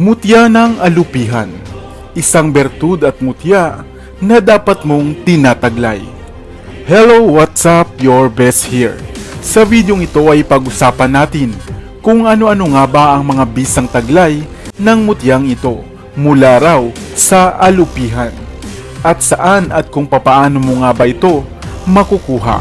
Mutya ng alupihan. Isang bertud at mutya na dapat mong tinataglay. Hello, what's up? Your best here. Sa videong ito ay pag-usapan natin kung ano-ano nga ba ang mga bisang taglay ng mutyang ito mula raw sa alupihan. At saan at kung papaano mo nga ba ito makukuha.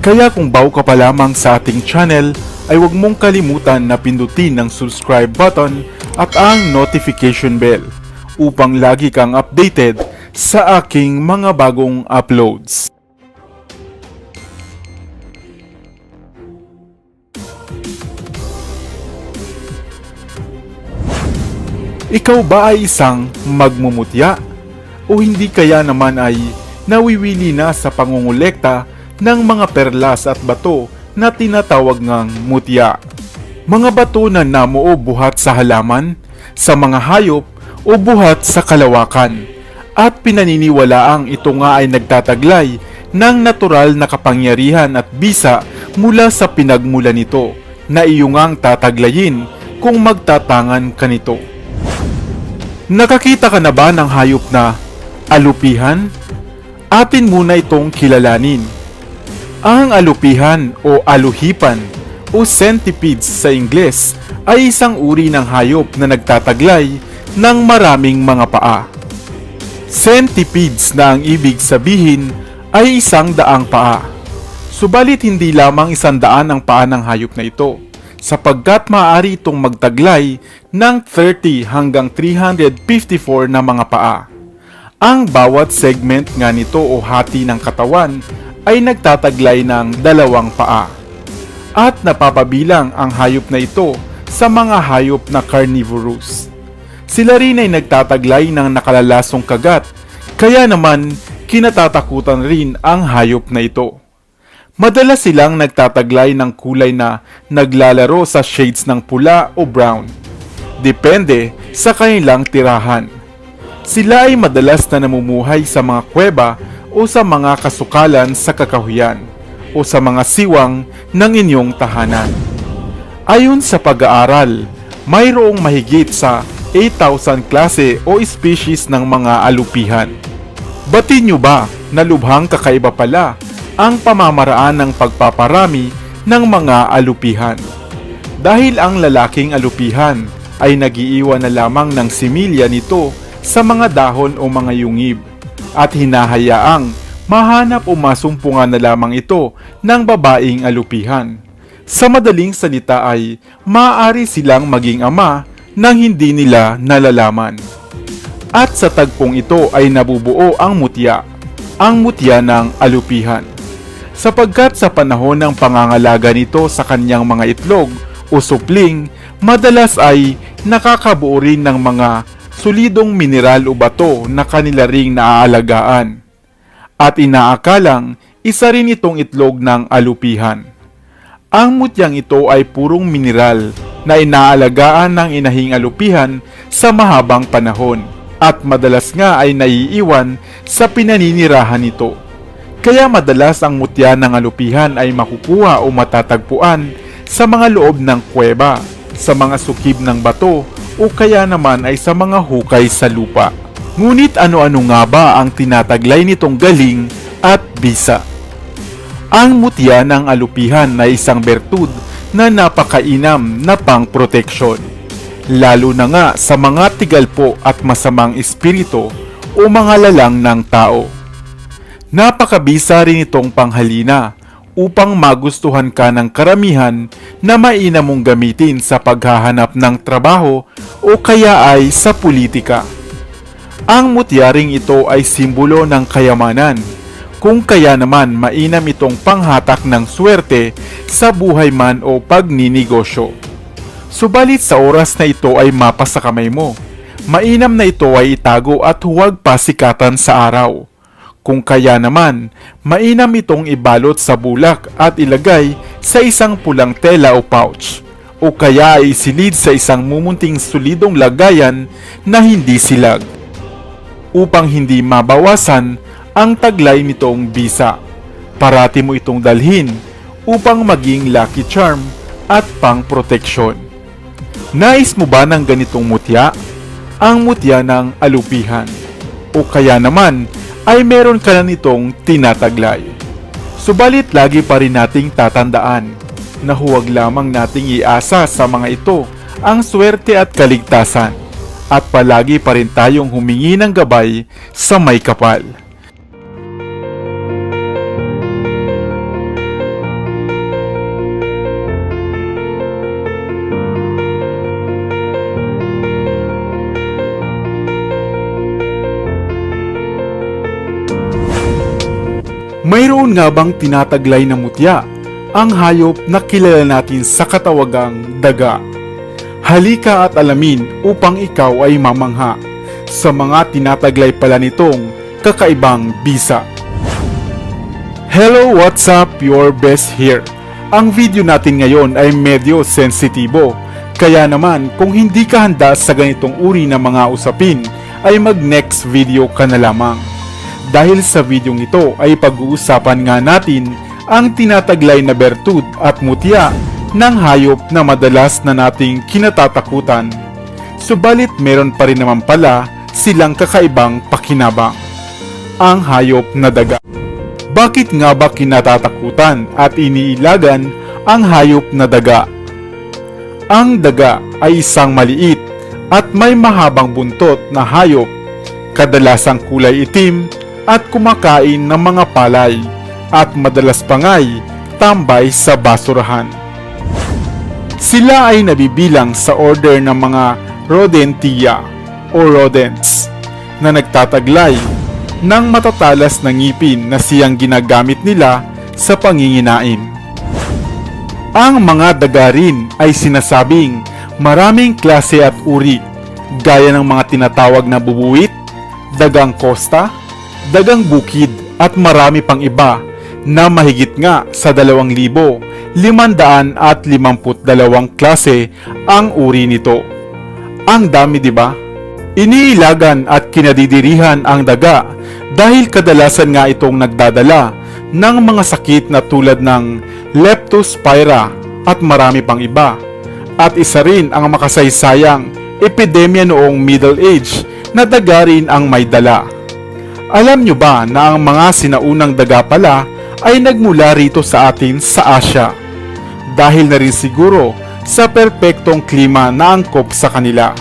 Kaya kung bago ka pa lamang sa ating channel, ay huwag mong kalimutan na pindutin ang subscribe button at ang notification bell upang lagi kang updated sa aking mga bagong uploads. Ikaw ba ay isang magmumutya? O hindi kaya naman ay nawiwili na sa pangungulekta ng mga perlas at bato na tinatawag ngang mutya? Mga bato na namuo buhat sa halaman, sa mga hayop o buhat sa kalawakan. At pinaniniwalaang ito nga ay nagtataglay ng natural na kapangyarihan at bisa mula sa pinagmula nito na iyungang tataglayin kung magtatangan ka nito. Nakakita ka na ba ng hayop na alupihan? Atin muna itong kilalanin. Ang alupihan o aluhipan o centipedes sa Ingles ay isang uri ng hayop na nagtataglay ng maraming mga paa. Centipedes na ang ibig sabihin ay isang daang paa. Subalit hindi lamang isang daan ang paa ng hayop na ito sapagkat maaari itong magtaglay ng 30 hanggang 354 na mga paa. Ang bawat segment nga nito o hati ng katawan ay nagtataglay ng dalawang paa. At napapabilang ang hayop na ito sa mga hayop na carnivorous. Sila rin ay nagtataglay ng nakalalasong kagat, kaya naman kinatatakutan rin ang hayop na ito. Madalas silang nagtataglay ng kulay na naglalaro sa shades ng pula o brown. Depende sa kanilang tirahan. Sila ay madalas na namumuhay sa mga kuweba o sa mga kasukalan sa kakahuyan o sa mga siwang ng inyong tahanan. Ayon sa pag-aaral, mayroong mahigit sa 8,000 klase o species ng mga alupihan. Batin nyo ba na lubhang kakaiba pala ang pamamaraan ng pagpaparami ng mga alupihan? Dahil ang lalaking alupihan ay nagiiwan na lamang ng similya nito sa mga dahon o mga yungib at hinahayaang mahanap o masumpungan na lamang ito ng babaeng alupihan. Sa madaling salita ay maaari silang maging ama nang hindi nila nalalaman. At sa tagpong ito ay nabubuo ang mutya, ang mutya ng alupihan. Sapagkat sa panahon ng pangangalaga nito sa kanyang mga itlog o supling, madalas ay nakakabuo rin ng mga solidong mineral o bato na kanila ring naaalagaan. At inaakalang isa rin itong itlog ng alupihan. Ang mutyang ito ay purong mineral na inaalagaan ng inahing alupihan sa mahabang panahon at madalas nga ay naiiwan sa pinaninirahan nito. Kaya madalas ang mutya ng alupihan ay makukuha o matatagpuan sa mga loob ng kuweba, sa mga sukib ng bato o kaya naman ay sa mga hukay sa lupa. Ngunit ano-ano nga ba ang tinataglay nitong galing at bisa? Ang mutya ng alupihan na isang bertud na napakainam na pangproteksyon. Lalo na nga sa mga tigalpo at masamang espiritu o mga lalang ng tao. Napakabisa rin itong panghalina upang magustuhan ka ng karamihan na mainam mong gamitin sa paghahanap ng trabaho o kaya ay sa politika. Ang mutyaring ito ay simbolo ng kayamanan, kung kaya naman mainam itong panghatak ng swerte sa buhay man o pagninegosyo. Subalit sa oras na ito ay mapa sa kamay mo, mainam na ito ay itago at huwag pasikatan sa araw. Kung kaya naman, mainam itong ibalot sa bulak at ilagay sa isang pulang tela o pouch, o kaya ay isilid sa isang mumunting solidong lagayan na hindi silag, upang hindi mabawasan ang taglay nitong bisa. Parati mo itong dalhin upang maging lucky charm at pang proteksyon. Nais mo ba ng ganitong mutya? Ang mutya ng alupihan. O kaya naman ay meron ka na nitong tinataglay. Subalit lagi pa rin nating tatandaan na huwag lamang nating iasa sa mga ito ang swerte at kaligtasan at palagi pa rin tayong humingi ng gabay sa may kapal. Mayroon nga bang tinataglay na mutya ang hayop na kilala natin sa katawagang daga? Halika at alamin upang ikaw ay mamangha sa mga tinataglay pala nitong kakaibang bisa. Hello, what's up? Your best here. Ang video natin ngayon ay medyo sensitibo. Kaya naman, kung hindi ka handa sa ganitong uri ng mga usapin, ay mag next video ka na lamang. Dahil sa videong ito ay pag-uusapan nga natin ang tinataglay na bertud at mutya ng hayop na madalas na nating kinatatakutan. Subalit meron pa rin naman pala silang kakaibang pakinabang. Ang hayop na daga. Bakit nga ba kinatatakutan at iniilagan ang hayop na daga? Ang daga ay isang maliit at may mahabang buntot na hayop, kadalasang kulay itim at kumakain ng mga palay at madalas pangay tambay sa basurahan. Sila ay nabibilang sa order ng mga rodentia o rodents na nagtataglay ng matatalas na ngipin na siyang ginagamit nila sa panginginain. Ang mga daga rin ay sinasabing maraming klase at uri gaya ng mga tinatawag na bubuwit, dagang kosta, dagang bukid at marami pang iba na mahigit nga sa 2,552 klase ang uri nito. Ang dami 'di ba? Iniilagan at kinadidirihan ang daga dahil kadalasan nga itong nagdadala ng mga sakit na tulad ng leptospira at marami pang iba. At isa rin ang makasaysayang epidemya noong Middle Age na daga rin ang may dala. Alam nyo ba na ang mga sinaunang daga pala ay nagmula rito sa atin sa Asya? Dahil na rin siguro sa perpektong klima na angkop sa kanila.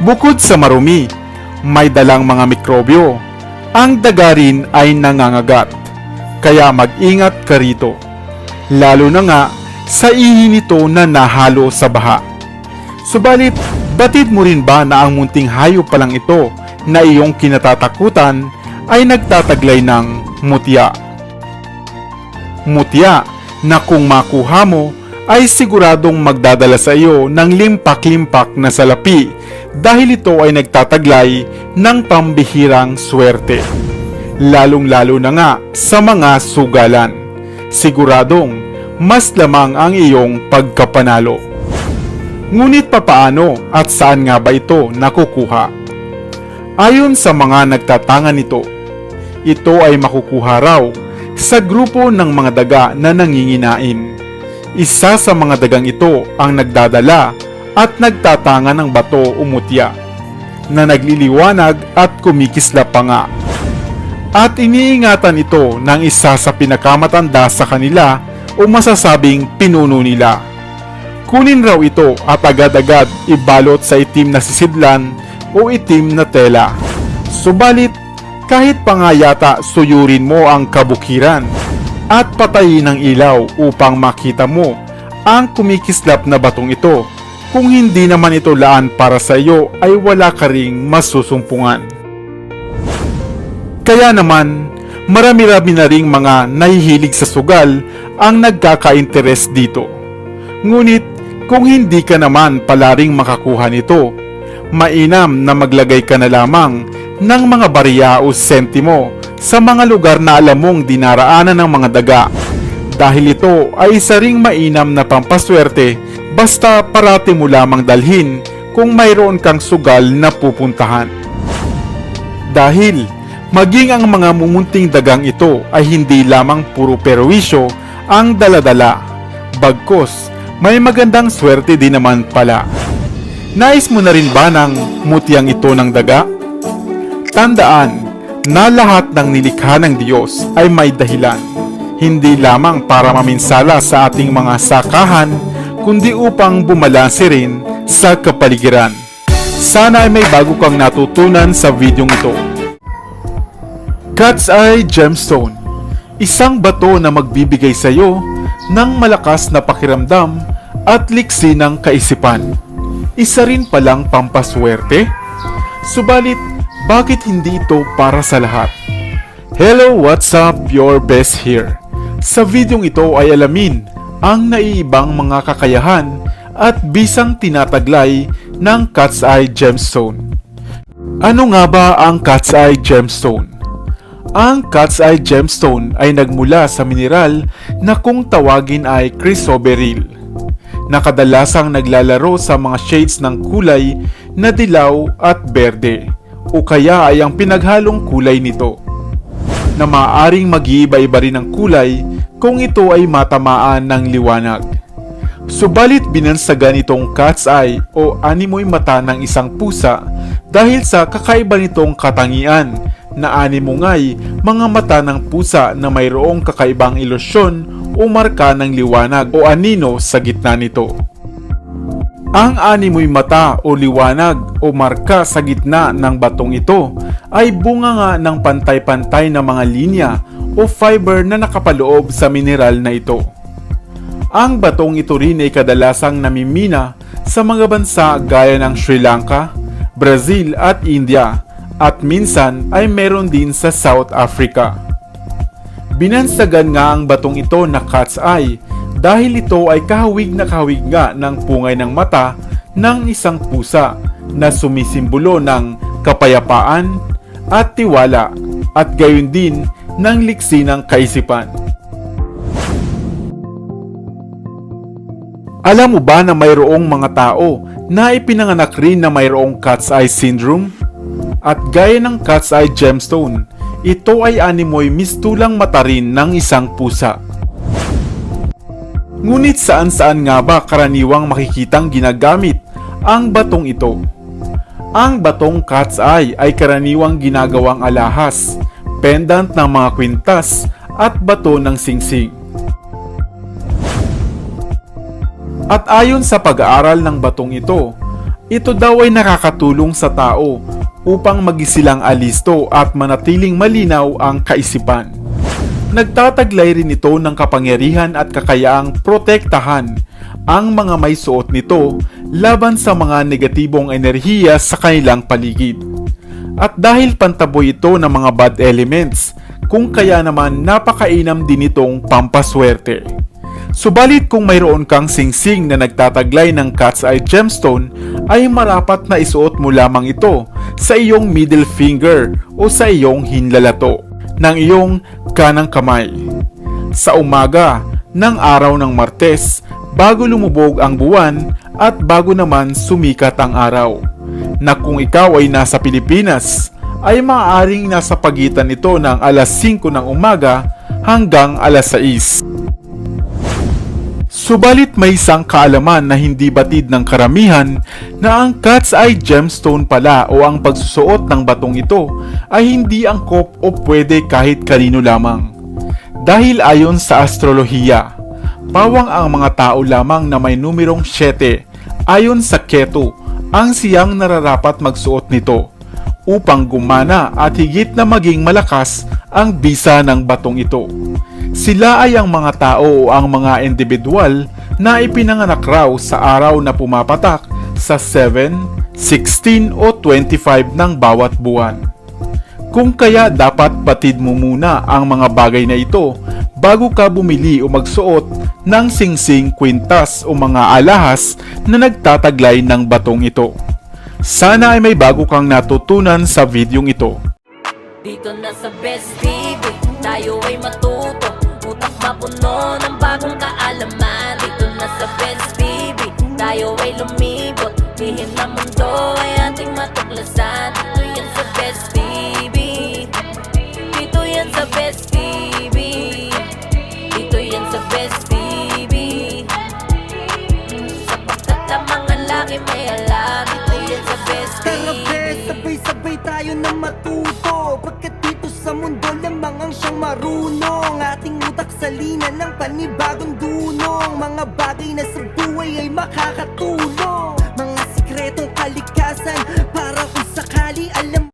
Bukod sa marumi, may dalang mga mikrobyo. Ang daga rin ay nangangagat, kaya mag-ingat ka rito. Lalo na nga sa ihi nito na nahalo sa baha. Subalit, batid mo rin ba na ang munting hayop pa lang ito na iyong kinatatakutan ay nagtataglay ng mutya? Mutya na kung makuha mo ay siguradong magdadala sa iyo ng limpak-limpak na salapi dahil ito ay nagtataglay ng pambihirang swerte. Lalong-lalo na nga sa mga sugalan. Siguradong mas lamang ang iyong pagkapanalo. Ngunit papaano at saan nga ba ito nakukuha? Ayon sa mga nagtatangan nito, ito ay makukuha raw sa grupo ng mga daga na nanginginain. Isa sa mga dagang ito ang nagdadala at nagtatanga ng bato o mutya na nagliliwanag at kumikislap pa nga. At iniingatan ito ng isa sa pinakamatanda sa kanila o masasabing pinuno nila. Kunin raw ito at agad-agad ibalot sa itim na sisidlan o itim na tela. Subalit, kahit pa nga yata suyurin mo ang kabukiran at patayin ang ilaw upang makita mo ang kumikislap na batong ito. Kung hindi naman ito laan para sa iyo ay wala ka ring masusumpungan. Kaya naman, marami-rami na ring mga nahihilig sa sugal ang nagkaka-interes dito. Ngunit kung hindi ka naman palaring makakuha nito, mainam na maglagay ka na lamang ng mga barya o sentimo sa mga lugar na alam mong dinaraanan ng mga daga dahil ito ay isa ring mainam na pampaswerte basta parati mo lamang dalhin kung mayroon kang sugal na pupuntahan. Dahil maging ang mga mumunting dagang ito ay hindi lamang puro perwisyo ang daladala, bagkos may magandang swerte din naman pala. Nais mo na rin ba ng mutiang ito ng daga? Tandaan na lahat ng nilikha ng Diyos ay may dahilan. Hindi lamang para maminsala sa ating mga sakahan, kundi upang bumalanse rin sa kapaligiran. Sana ay may bago kang natutunan sa videong ito. Cat's Eye Gemstone Isang bato na magbibigay sa iyo ng malakas na pakiramdam at liksi ng kaisipan. Isa rin palang pampaswerte? Subalit, bakit hindi ito para sa lahat? Hello, what's up? Your best here. Sa videong ito ay alamin ang naiibang mga kakayahan at bisang tinataglay ng Cat's Eye Gemstone. Ano nga ba ang Cat's Eye Gemstone? Ang Cat's Eye Gemstone ay nagmula sa mineral na kung tawagin ay chrysoberyl na kadalasang naglalaro sa mga shades ng kulay na dilaw at berde o kaya ay ang pinaghalong kulay nito na maaaring mag-iiba-iba rin ang kulay kung ito ay matamaan ng liwanag. Subalit binansagan itong cat's eye o animoy mata ng isang pusa dahil sa kakaiba nitong katangian na animo nga'y mga mata ng pusa na mayroong kakaibang ilusyon o marka ng liwanag o anino sa gitna nito. Ang animoy mata o liwanag o marka sa gitna ng batong ito ay bunga nga ng pantay-pantay na mga linya o fiber na nakapaloob sa mineral na ito. Ang batong ito rin ay kadalasang namimina sa mga bansa gaya ng Sri Lanka, Brazil at India at minsan ay meron din sa South Africa. Binansagan nga ang batong ito na cat's eye dahil ito ay kahawig na kahawig nga ng pungay ng mata ng isang pusa na sumisimbolo ng kapayapaan at tiwala at gayon din ng liksi ng kaisipan. Alam mo ba na mayroong mga tao na ipinanganak rin na mayroong cat's eye syndrome? At gaya ng cat's eye gemstone, ito ay animoy mistulang mata rin ng isang pusa. Ngunit saan-saan nga ba karaniwang makikitang ginagamit ang batong ito? Ang batong cat's eye ay karaniwang ginagawang alahas, pendant ng mga kwintas at bato ng singsing. At ayon sa pag-aaral ng batong ito, ito daw ay nakakatulong sa tao upang magisilang alisto at manatiling malinaw ang kaisipan. Nagtataglay rin ito ng kapangyarihan at kakayaang protektahan ang mga may suot nito laban sa mga negatibong enerhiya sa kanilang paligid. At dahil pantaboy ito ng mga bad elements, kung kaya naman napakainam din itong pampaswerte. Subalit kung mayroon kang singsing na nagtataglay ng cat's eye gemstone, ay marapat na isuot mo lamang ito sa iyong middle finger o sa iyong hinlalato ng iyong kanang kamay. Sa umaga ng araw ng Martes, bago lumubog ang buwan at bago naman sumikat ang araw. Na kung ikaw ay nasa Pilipinas, ay maaaring nasa pagitan nito ng alas 5 ng umaga hanggang alas 6. Subalit may isang kaalaman na hindi batid ng karamihan na ang cat's eye gemstone pala o ang pagsusuot ng batong ito ay hindi angkop o pwede kahit kanino lamang. Dahil ayon sa astrolohiya, pawang ang mga tao lamang na may numerong 7 ayon sa Ketu ang siyang nararapat magsuot nito upang gumana at higit na maging malakas ang bisa ng batong ito. Sila ay ang mga tao o ang mga individual na ipinanganak raw sa araw na pumapatak sa 7, 16 o 25 ng bawat buwan. Kung kaya dapat patid mo muna ang mga bagay na ito bago ka bumili o magsuot ng singsing kwintas o mga alahas na nagtataglay ng batong ito. Sana ay may bago kang natutunan sa videong ito. Dito na sa Best TV, tayo ay matuto. Utak mapuno ng bagong kaalaman? Dito na sa Best TV, tayo ay lumibot. Lihim na mundo ay ating matuklasan. Dito yan sa Best TV Dito yan sa Best TV Dito yan sa Best TV Sapagkat ang mga lagi may alam Dito yan sa Best TV be, sabay-sabay tayo na matuto sa mundo lamang ang siyang marunong. Ating utak salinan ng panibagong dunong. Mga bagay na sa buhay ay makakatulong. Mga sikretong kalikasan